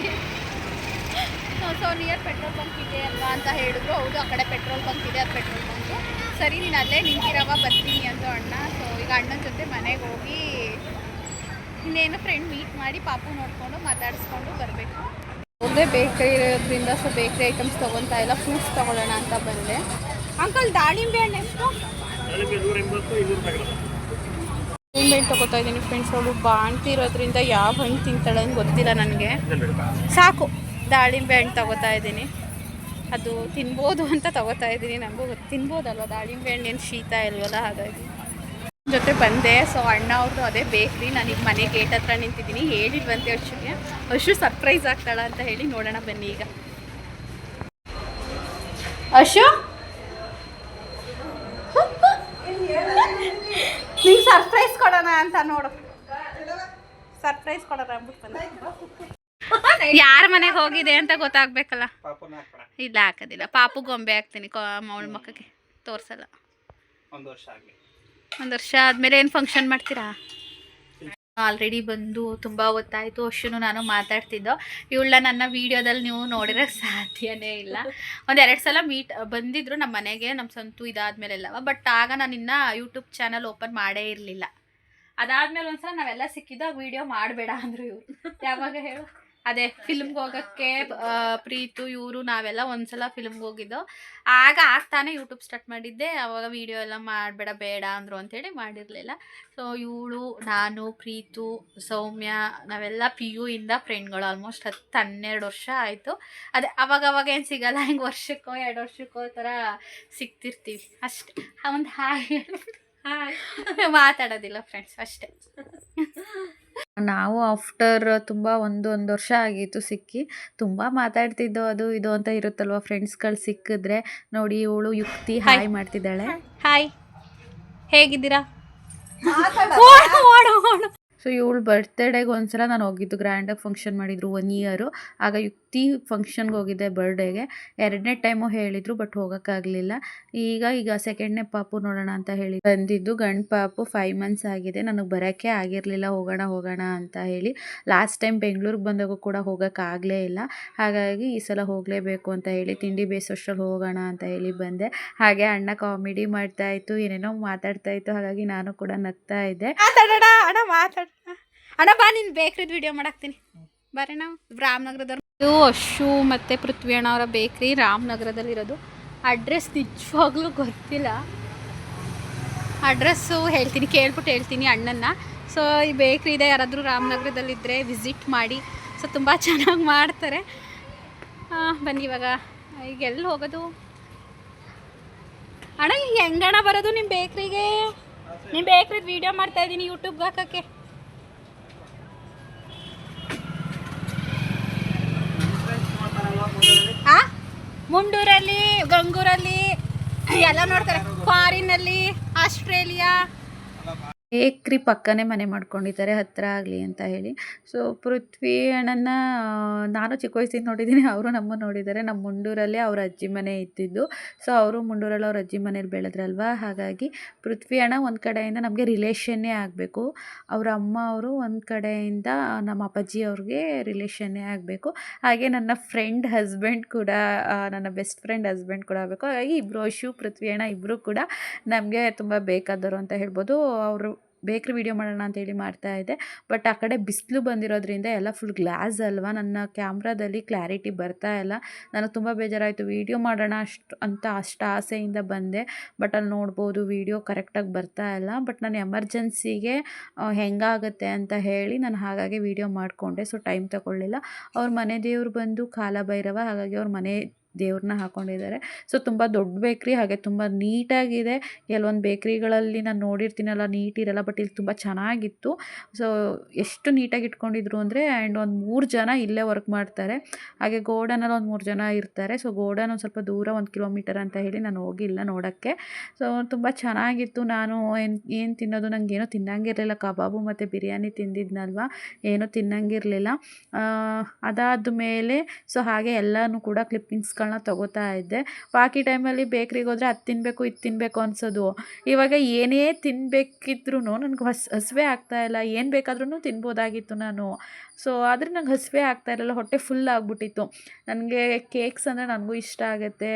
So near petrol bunk ಇದೆ ಅಲ್ವಾ ಅಂತ ಹೇಳಿದ್ರು. ಹೌದು ಆ ಕಡೆ ಪೆಟ್ರೋಲ್ ಬಂಕ್ ಇದೆ ಅದು ಪೆಟ್ರೋಲ್ ಬಂಕು ಸರಿ ನೀನು ಅಲ್ಲೇ ನಿಂತಿರವ ಬರ್ತೀನಿ ಅಂತ ಅಣ್ಣ. ಸೊ ಈಗ ಅಣ್ಣನ ಜೊತೆ ಮನೆಗೆ ಹೋಗಿ ಇನ್ನೇನು ಫ್ರೆಂಡ್ ಮೀಟ್ ಮಾಡಿ ಪಾಪು ನೋಡಿಕೊಂಡು ಮಾತಾಡಿಸ್ಕೊಂಡು ಬರಬೇಕು. ಒಂದೇ ಬೇಕ್ರಿ ಇರೋದ್ರಿಂದ ಸೊ ಬೇಕ್ರಿ ಐಟಮ್ಸ್ ತೊಗೊತಾ ಇಲ್ಲ. ಫ್ರೂಟ್ಸ್ ತೊಗೊಳ್ಳೋಣ ಅಂತ ಬಂದೆ. ಅಂಕಲ್ ದಾಳಿಂಬೆ ಹಣ್ಣು ಎಷ್ಟು? ಹಣ್ಣು ತಗೋತಾ ಇದ್ದೀನಿ ಫ್ರೆಂಡ್ಸ್ ಅವಳು ಬಾಣ್ತಿ ಇರೋದ್ರಿಂದ ಯಾವ ಹಣ್ಣು ತಿಂತಾಳೆ ಅಂತ ಗೊತ್ತಿಲ್ಲ ನನಗೆ. ಸಾಕು, ದಾಳಿಂಬೆ ಹಣ್ಣು ತಗೋತಾ ಇದ್ದೀನಿ. ಅದು ತಿನ್ಬೋದು ಅಂತ ತಗೋತಾ ಇದ್ದೀನಿ ನನಗೂ ಗೊತ್ತು ತಿನ್ಬೋದಲ್ವ? ದಾಳಿಂಬೆ ಹಣ್ಣು ಏನು ಶೀತ ಇಲ್ವಲ್ಲ, ಹಾಗಾಗಿ. ಜೊತೆ ಬಂದೆ ಸೊ ಅಣ್ಣ ಅವ್ರದ್ದು ಅದೇ ಬೇಕ್ರಿ. ನಾನೀಗ ಮನೆ ಗೇಟ್ ಹತ್ರ ನಿಂತಿದ್ದೀನಿ. ಹೇಳಿಲ್ವಂತೆ ಅಶುಗೆ ಅಷ್ಟು ಸರ್ಪ್ರೈಸ್ ಆಗ್ತಾಳ ಅಂತ ಹೇಳಿ ನೋಡೋಣ ಬನ್ನಿ ಈಗ. ಅಶು ನಿಂಗೆ ಸರ್ಪ್ರೈಸ್ ಕೊಡೋಣ ಅಂತ ನೋಡು. ಸರ್ಪ್ರೈಸ್ ಕೊಡೋಣ ಅಂದ್ಬಿಟ್ಟು ಯಾರ ಮನೆಗೆ ಹೋಗಿದೆ ಅಂತ ಗೊತ್ತಾಗ್ಬೇಕಲ್ಲ. ಇಲ್ಲ ಹಾಕೋದಿಲ್ಲ. ಪಾಪು ಗೊಂಬೆ ಹಾಕ್ತೀನಿ ಮೌಳ ಮಕ್ಕಳಿಗೆ ತೋರಿಸಲ್ಲ. ಒಂದು ವರ್ಷ ಆಗಲಿ. ಒಂದು ವರ್ಷ ಆದಮೇಲೆ ಏನು ಫಂಕ್ಷನ್ ಮಾಡ್ತೀರಾ? ಆಲ್ರೆಡಿ ಬಂದು ತುಂಬ ಹೊತ್ತಾಯಿತು ಅಷ್ಟು ನಾನು ಮಾತಾಡ್ತಿದ್ದೋ. ಇವಳ ನನ್ನ ವೀಡಿಯೋದಲ್ಲಿ ನೀವು ನೋಡಿರೋ ಸಾಧ್ಯನೇ ಇಲ್ಲ. ಒಂದು ಎರಡು ಸಲ ಮೀಟ್, ಬಂದಿದ್ರು ನಮ್ಮ ಮನೆಗೆ ನಮ್ಮ ಸಂತು ಇದಾದ್ಮೇಲೆಲ್ಲವ, ಬಟ್ ಆಗ ನಾನು ಇನ್ನು ಯೂಟ್ಯೂಬ್ ಚಾನಲ್ ಓಪನ್ ಮಾಡೇ ಇರಲಿಲ್ಲ. ಅದಾದ್ಮೇಲೆ ಒಂದ್ಸಲ ನಾವೆಲ್ಲ ಸಿಕ್ಕಿದ್ದು ವಿಡಿಯೋ ಮಾಡಬೇಡ ಅಂದರು ಇವರು. ಯಾವಾಗ ಹೇಳು? ಅದೇ ಫಿಲ್ಮ್ಗೆ ಹೋಗೋಕ್ಕೆ ಪ್ರೀತು, ಇವರು ನಾವೆಲ್ಲ ಒಂದ್ಸಲ ಫಿಲ್ಮ್ಗೆ ಹೋಗಿದ್ದೋ. ಆಗ ಆಗ್ತಾನೆ ಯೂಟ್ಯೂಬ್ ಸ್ಟಾರ್ಟ್ ಮಾಡಿದ್ದೆ. ಅವಾಗ ವಿಡಿಯೋ ಎಲ್ಲ ಮಾಡಬೇಡ, ಬೇಡ ಅಂದರು ಅಂಥೇಳಿ ಮಾಡಿರಲಿಲ್ಲ. ಸೊ ಇವಳು, ನಾನು, ಪ್ರೀತು, ಸೌಮ್ಯ ನಾವೆಲ್ಲ ಪಿ ಯು ಇಂದ ಫ್ರೆಂಡ್ಗಳು ಆಲ್ಮೋಸ್ಟ್ ಹತ್ತು ಹನ್ನೆರಡು ವರ್ಷ ಆಯಿತು. ಅದೇ ಅವಾಗ ಅವಾಗ ಏನು ಸಿಗಲ್ಲ, ಹಿಂಗೆ ವರ್ಷಕ್ಕೋ, ಎರಡು ವರ್ಷಕ್ಕೋ ಥರ ಸಿಗ್ತಿರ್ತೀವಿ. ಅಷ್ಟೇ. ಒಂದು ಹಾಯ್ ಮಾತಾಡೋದಿಲ್ಲ ಫ್ರೆಂಡ್ಸ್ ಅಷ್ಟೇ. ನಾವು ಆಫ್ಟರ್ ತುಂಬ ಒಂದು ಒಂದು ವರ್ಷ ಆಗಿತ್ತು ಸಿಕ್ಕಿ ತುಂಬ ಮಾತಾಡ್ತಿದ್ದೋ ಅದು ಇದು ಅಂತ ಇರುತ್ತಲ್ವ ಫ್ರೆಂಡ್ಸ್ಗಳು ಸಿಕ್ಕಿದ್ರೆ ನೋಡಿ ಇವಳು ಯುಕ್ತಿ. ಹಾಯ್ ಮಾಡ್ತಿದ್ದಾಳೆ. ಹಾಯ್ ಹೇಗಿದ್ದೀರಾ? ಓಡು ಓಡು. ಸೊ ಇವಳು ಬರ್ತ್ಡೇಗೆ ಒಂದ್ಸಲ ನಾನು ಹೋಗಿದ್ದು ಗ್ರ್ಯಾಂಡಾಗಿ ಫಂಕ್ಷನ್ ಮಾಡಿದ್ರು ಒನ್ ಇಯರು ಆಗ ಯುಕ್ತಿ ಫಂಕ್ಷನ್ಗೆ ಹೋಗಿದ್ದೆ ಬರ್ಡೇಗೆ ಎರಡನೇ ಟೈಮು ಹೇಳಿದರು ಬಟ್ ಹೋಗೋಕ್ಕಾಗಲಿಲ್ಲ. ಈಗ ಈಗ ಸೆಕೆಂಡ್ನೇ ಪಾಪು ನೋಡೋಣ ಅಂತ ಹೇಳಿ ಬಂದಿದ್ದು. ಗಂಡು ಪಾಪು ಫೈವ್ ಮಂತ್ಸ್ ಆಗಿದೆ. ನನಗೆ ಬರೋಕ್ಕೆ ಆಗಿರಲಿಲ್ಲ. ಹೋಗೋಣ ಹೋಗೋಣ ಅಂತ ಹೇಳಿ. ಲಾಸ್ಟ್ ಟೈಮ್ ಬೆಂಗಳೂರಿಗೆ ಬಂದಾಗ ಕೂಡ ಹೋಗೋಕ್ಕಾಗಲೇ ಇಲ್ಲ. ಹಾಗಾಗಿ ಈ ಸಲ ಹೋಗಲೇಬೇಕು ಅಂತ ಹೇಳಿ, ತಿಂಡಿ ಬೇಯಿಸೋಷ್ಟ್ರಲ್ಲಿ ಹೋಗೋಣ ಅಂತ ಹೇಳಿ ಬಂದೆ. ಹಾಗೆ ಅಣ್ಣ ಕಾಮಿಡಿ ಮಾಡ್ತಾ ಇತ್ತು, ಏನೇನೋ ಮಾತಾಡ್ತಾ ಇತ್ತು. ಹಾಗಾಗಿ ನಾನು ಕೂಡ ನಗ್ತಾ ಇದ್ದೆ. ಮಾತಾಡೋಣ, ಅಣ್ಣ ಮಾತಾಡ ಅಣ್ಣ ಬಾ, ನೀನು ಬೇಕ್ರಿದು ವಿಡಿಯೋ ಮಾಡಾಕ್ತೀನಿ. ಬರ್ರಿ ನಾವು. ರಾಮನಗರದವ್ರು. ಇದು ಅಶು ಮತ್ತು ಪೃಥ್ವಿ ಅಣ್ಣ ಅವರ ಬೇಕ್ರಿ, ರಾಮನಗರದಲ್ಲಿರೋದು. ಅಡ್ರೆಸ್ ನಿಜವಾಗ್ಲೂ ಗೊತ್ತಿಲ್ಲ. ಅಡ್ರೆಸ್ಸು ಹೇಳ್ತೀನಿ, ಕೇಳ್ಬಿಟ್ಟು ಹೇಳ್ತೀನಿ ಅಣ್ಣನ್ನ. ಸೊ ಈ ಬೇಕ್ರಿ ಇದೆ, ಯಾರಾದರೂ ರಾಮನಗರದಲ್ಲಿದ್ದರೆ ವಿಸಿಟ್ ಮಾಡಿ. ಸೊ ತುಂಬ ಚೆನ್ನಾಗಿ ಮಾಡ್ತಾರೆ. ಬನ್ನಿ ಇವಾಗ. ಈಗ ಎಲ್ಲಿ ಹೋಗೋದು? ಅಣ್ಣ ಈಗ ಹೆಂಗಣ ಬರೋದು ನಿಮ್ಮ ಬೇಕ್ರಿಗೆ? ನಿಮ್ಮ ಬೇಕ್ರಿದು ವೀಡಿಯೋ ಮಾಡ್ತಾ ಇದ್ದೀನಿ ಯೂಟ್ಯೂಬ್ಗೆ ಹಾಕೋಕ್ಕೆ ಆ ಮುಂಡೂರಲ್ಲಿ ಗಂಗೂರಲ್ಲಿ ಎಲ್ಲ ನೋಡ್ತಾರೆ. ಫಾರಿನಲ್ಲಿ ಆಸ್ಟ್ರೇಲಿಯಾ ಬೇಕ್ರಿ ಪಕ್ಕನೇ ಮನೆ ಮಾಡ್ಕೊಂಡಿದ್ದಾರೆ ಹತ್ತಿರ ಆಗಲಿ ಅಂತ ಹೇಳಿ. ಸೊ ಪೃಥ್ವಿ ಅಣ್ಣನ ನಾನು ಚಿಕ್ಕ ವಯಸ್ಸಿಂದ ನೋಡಿದ್ದೀನಿ, ಅವರು ನಮ್ಮ ನೋಡಿದ್ದಾರೆ. ನಮ್ಮ ಮುಂಡೂರಲ್ಲಿ ಅವ್ರ ಅಜ್ಜಿ ಮನೆ ಇದ್ದಿದ್ದು. ಸೊ ಅವರು ಮುಂಡೂರಲ್ಲಿ ಅವ್ರ ಅಜ್ಜಿ ಮನೇಲಿ ಬೆಳೆದ್ರಲ್ವಾ? ಹಾಗಾಗಿ ಪೃಥ್ವಿ ಅಣ್ಣ ಒಂದು ಕಡೆಯಿಂದ ನಮಗೆ ರಿಲೇಷನ್ನೇ ಆಗಬೇಕು. ಅವರ ಅಮ್ಮ ಅವರು ಒಂದು ಕಡೆಯಿಂದ ನಮ್ಮ ಅಪ್ಪಾಜಿ ಅವ್ರಿಗೆ ರಿಲೇಷನ್ನೇ ಆಗಬೇಕು. ಹಾಗೆ ನನ್ನ ಫ್ರೆಂಡ್ ಹಸ್ಬೆಂಡ್ ಕೂಡ ನನ್ನ ಬೆಸ್ಟ್ ಫ್ರೆಂಡ್ ಹಸ್ಬೆಂಡ್ ಕೂಡ ಆಗಬೇಕು. ಹಾಗಾಗಿ ಇಬ್ಬರು ಅಶು, ಪೃಥ್ವಿ ಅಣ್ಣ ಇಬ್ಬರು ಕೂಡ ನಮಗೆ ತುಂಬ ಬೇಕಾದವರು ಅಂತ ಹೇಳ್ಬೋದು. ಅವರು ಬೇಕ್ರಿ ವೀಡಿಯೋ ಮಾಡೋಣ ಅಂತೇಳಿ ಮಾಡ್ತಾ ಇದ್ದೆ. ಬಟ್ ಆ ಕಡೆ ಬಿಸಿಲು ಬಂದಿರೋದ್ರಿಂದ ಎಲ್ಲ ಫುಲ್ ಗ್ಲಾಸ್ ಅಲ್ವಾ? ನನ್ನ ಕ್ಯಾಮ್ರಾದಲ್ಲಿ ಕ್ಲಾರಿಟಿ ಬರ್ತಾ ಇಲ್ಲ. ನನಗೆ ತುಂಬ ಬೇಜಾರಾಯಿತು. ವೀಡಿಯೋ ಮಾಡೋಣ ಅಷ್ಟು ಅಂತ ಅಷ್ಟು ಆಸೆಯಿಂದ ಬಂದೆ. ಬಟ್ ಅಲ್ಲಿ ನೋಡ್ಬೋದು ವೀಡಿಯೋ ಕರೆಕ್ಟಾಗಿ ಬರ್ತಾ ಇಲ್ಲ. ಬಟ್ ನಾನು ಎಮರ್ಜೆನ್ಸಿಗೆ ಹೆಂಗಾಗುತ್ತೆ ಅಂತ ಹೇಳಿ ನಾನು ಹಾಗಾಗಿ ವೀಡಿಯೋ ಮಾಡಿಕೊಂಡೆ. ಸೊ ಟೈಮ್ ತಗೊಳ್ಳಿಲ್ಲ. ಅವ್ರ ಮನೆ ದೇವ್ರು ಬಂದು ಕಾಲಭೈರವ ಹಾಗಾಗಿ ಅವ್ರ ಮನೆ ದೇವ್ರನ್ನ ಹಾಕೊಂಡಿದ್ದಾರೆ. ಸೊ ತುಂಬ ದೊಡ್ಡ ಬೇಕ್ರಿ ಹಾಗೆ ತುಂಬ ನೀಟಾಗಿದೆ. ಕೆಲವೊಂದು ಬೇಕ್ರಿಗಳಲ್ಲಿ ನಾನು ನೋಡಿರ್ತೀನಲ್ಲ ನೀಟಿರಲ್ಲ ಬಟ್ ಇಲ್ಲಿ ತುಂಬ ಚೆನ್ನಾಗಿತ್ತು. ಸೊ ಎಷ್ಟು ನೀಟಾಗಿ ಇಟ್ಕೊಂಡಿದ್ರು ಅಂದರೆ ಆ್ಯಂಡ್ ಒಂದು ಮೂರು ಜನ ಇಲ್ಲೇ ವರ್ಕ್ ಮಾಡ್ತಾರೆ. ಹಾಗೆ ಗೋಡನಲ್ಲಿ ಒಂದು ಮೂರು ಜನ ಇರ್ತಾರೆ. ಸೊ ಗೋಡನ್ ಒಂದು ಸ್ವಲ್ಪ ದೂರ, ಒಂದು ಕಿಲೋಮೀಟರ್ ಅಂತ ಹೇಳಿ ನಾನು ಹೋಗಿಲ್ಲ ನೋಡೋಕ್ಕೆ. ಸೊ ತುಂಬ ಚೆನ್ನಾಗಿತ್ತು. ನಾನು ಏನು ಏನು ತಿನ್ನೋದು ನನಗೆ ಏನೂ ತಿನ್ನಂಗಿರಲಿಲ್ಲ ಕಬಾಬು ಮತ್ತು ಬಿರಿಯಾನಿ ತಿಂದಿದ್ನಲ್ವ? ಏನೂ ತಿನ್ನಂಗಿರಲಿಲ್ಲ ಅದಾದ ಮೇಲೆ ಸೊ ಹಾಗೆ ಎಲ್ಲನೂ ಕೂಡ ಕ್ಲಿಪ್ಪಿಂಗ್ಸ್ಗಳನ್ನ ತೊಗೋತಾ ಇದ್ದೆ. ಬಾಕಿ ಟೈಮಲ್ಲಿ ಬೇಕ್ರಿಗೆ ಹೋದರೆ ಅದು ತಿನ್ನಬೇಕು ಇದು ತಿನ್ನಬೇಕು ಅನ್ಸೋದು. ಇವಾಗ ಏನೇ ತಿನ್ನಬೇಕಿದ್ರೂ ನನಗೆ ಹಸ್ ಹಸಿವೆ ಆಗ್ತಾ ಇಲ್ಲ. ಏನು ಬೇಕಾದ್ರೂ ತಿನ್ಬೋದಾಗಿತ್ತು ನಾನು. ಸೊ ಆದರೆ ನಂಗೆ ಹಸಿವೆ ಆಗ್ತಾ ಇರಲಿಲ್ಲ. ಹೊಟ್ಟೆ ಫುಲ್ ಆಗಿಬಿಟ್ಟಿತ್ತು. ನನಗೆ ಕೇಕ್ಸ್ ಅಂದರೆ ನನಗೂ ಇಷ್ಟ ಆಗುತ್ತೆ.